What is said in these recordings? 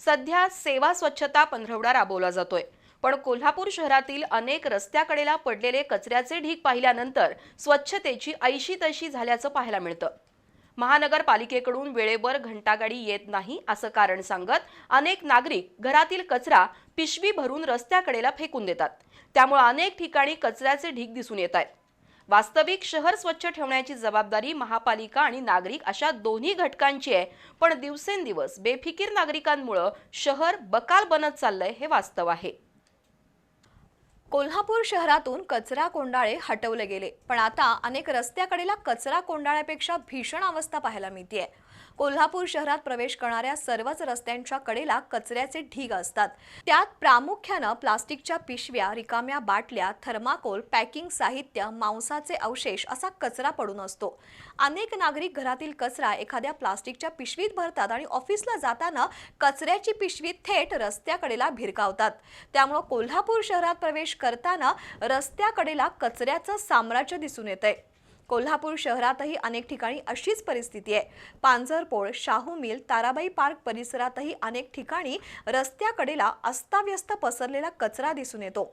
सध्या सेवा स्वच्छता पंधरवडा राबवला जातोय. पण कोल्हापूर शहरातील अनेक रस्त्याकडेला पडलेले कचऱ्याचे ढीग पाहिल्यानंतर स्वच्छतेची ऐशी तैशी झाल्याचं पाहायला मिळतं. महानगरपालिकेकडून वेळेवर घंटागाडी येत नाही असं कारण सांगत अनेक नागरिक घरातील कचरा पिशवी भरून रस्त्याकडेला फेकून देतात. त्यामुळे अनेक ठिकाणी कचऱ्याचे ढीग दिसून येत आहेत. वास्तविक शहर स्वच्छ ठेवण्याची जबाबदारी महापालिका आणि नागरिक अशा दोन्ही घटकांची आहे. पण दिवसेंदिवस बेफिकीर नागरिकांमुळं शहर बकाल बनत चाललंय हे वास्तव आहे. कोल्हापूर शहरातून कचरा कोंडाळे हटवले गेले. पण आता अनेक रस्त्याकडेला कचरा कोंडाळ्यापेक्षा भीषण अवस्था पाहायला मिळते कोल्हापूर शहरात प्रवेश करणाऱ्या सर्वच रस्त्यांच्या कडेला कचऱ्याचे ढीग असतात. त्यात प्रामुख्यानं प्लास्टिकच्या पिशव्या रिकाम्या बाटल्या थर्माकोल पॅकिंग साहित्य मांसाचे अवशेष असा कचरा पडून असतो. अनेक नागरिक घरातील कचरा एखाद्या प्लास्टिकच्या पिशवीत भरतात आणि ऑफिसला जाताना कचऱ्याची पिशवी थेट रस्त्याकडेला भिरकावतात. त्यामुळं कोल्हापूर शहरात प्रवेश करताना रस्त्याकडेला कचऱ्याचं साम्राज्य दिसून येतंय. कोल्हापूर शहरातही अनेक ठिकाणी अशीच परिस्थिती आहे. पांजरपोळ शाहू मिल ताराबाई पार्क परिसरातही अनेक ठिकाणी रस्त्याकडेला अस्ताव्यस्त पसरलेला कचरा दिसून येतो.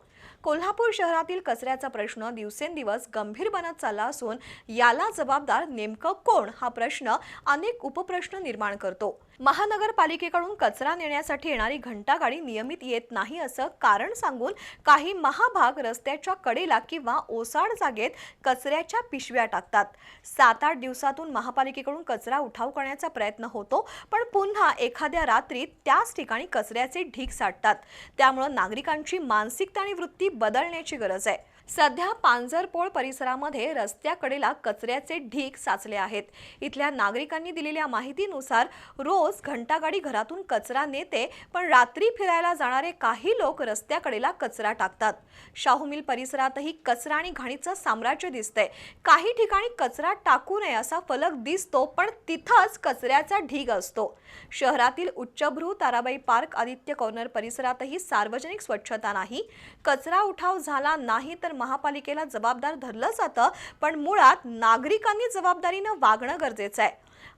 कोल्हापूर शहरातील कचऱ्याचा प्रश्न दिवसेंदिवस गंभीर बनत चालला असून याला जबाबदार नेमकं कोण? हा प्रश्न अनेक उपप्रश्न निर्माण करतो. महानगरपालिकेकडून कचरा नेण्यासाठी येणारी घंटागाडी नियमित येत नाही असं कारण सांगून काही महाभाग रस्त्याच्या कडेला किंवा ओसाड जागेत कचऱ्याच्या पिशव्या टाकतात. सात आठ दिवसातून महापालिकेकडून कचरा उठाव करण्याचा प्रयत्न होतो पण पुन्हा एखाद्या रात्री त्याच ठिकाणी कचऱ्याचे ढीग साठतात. त्यामुळं नागरिकांची मानसिकता आणि वृत्ती बदलण्याची गरज आहे. सध्या पांजरपोळ परिसरामध्ये रस्त्याकडेला कचऱ्याचे ढीग साचले आहेत. इथल्या नागरिकांनी दिलेल्या माहितीनुसार रोज घंटागाडी घरातून कचरा नेते पण रात्री फिरायला जाणारे काही लोक रस्त्याकडेला कचरा टाकतात. शाहू मिल परिसरातही कचरा आणि घाणीचं साम्राज्य दिसतंय. काही ठिकाणी कचरा टाकू नये असा फलक दिसतो पण तिथंच कचऱ्याचा ढीग असतो. शहरातील उच्चभ्रू ताराबाई पार्क आदित्य कॉर्नर परिसरातही सार्वजनिक स्वच्छता नाही. कचरा उठाव झाला नाही तर महापालिकेला जबाबदार धरलं जातं पण मुळात नागरिकांनी जबाबदारीनं वागणं गरजेचं आहे.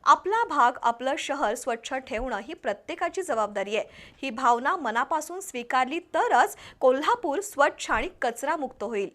आपला भाग आपलं शहर स्वच्छ ठेवणं ही प्रत्येकाची जबाबदारी आहे. ही भावना मनापासून स्वीकारली तरच कोल्हापूर स्वच्छ आणि कचरामुक्त होईल.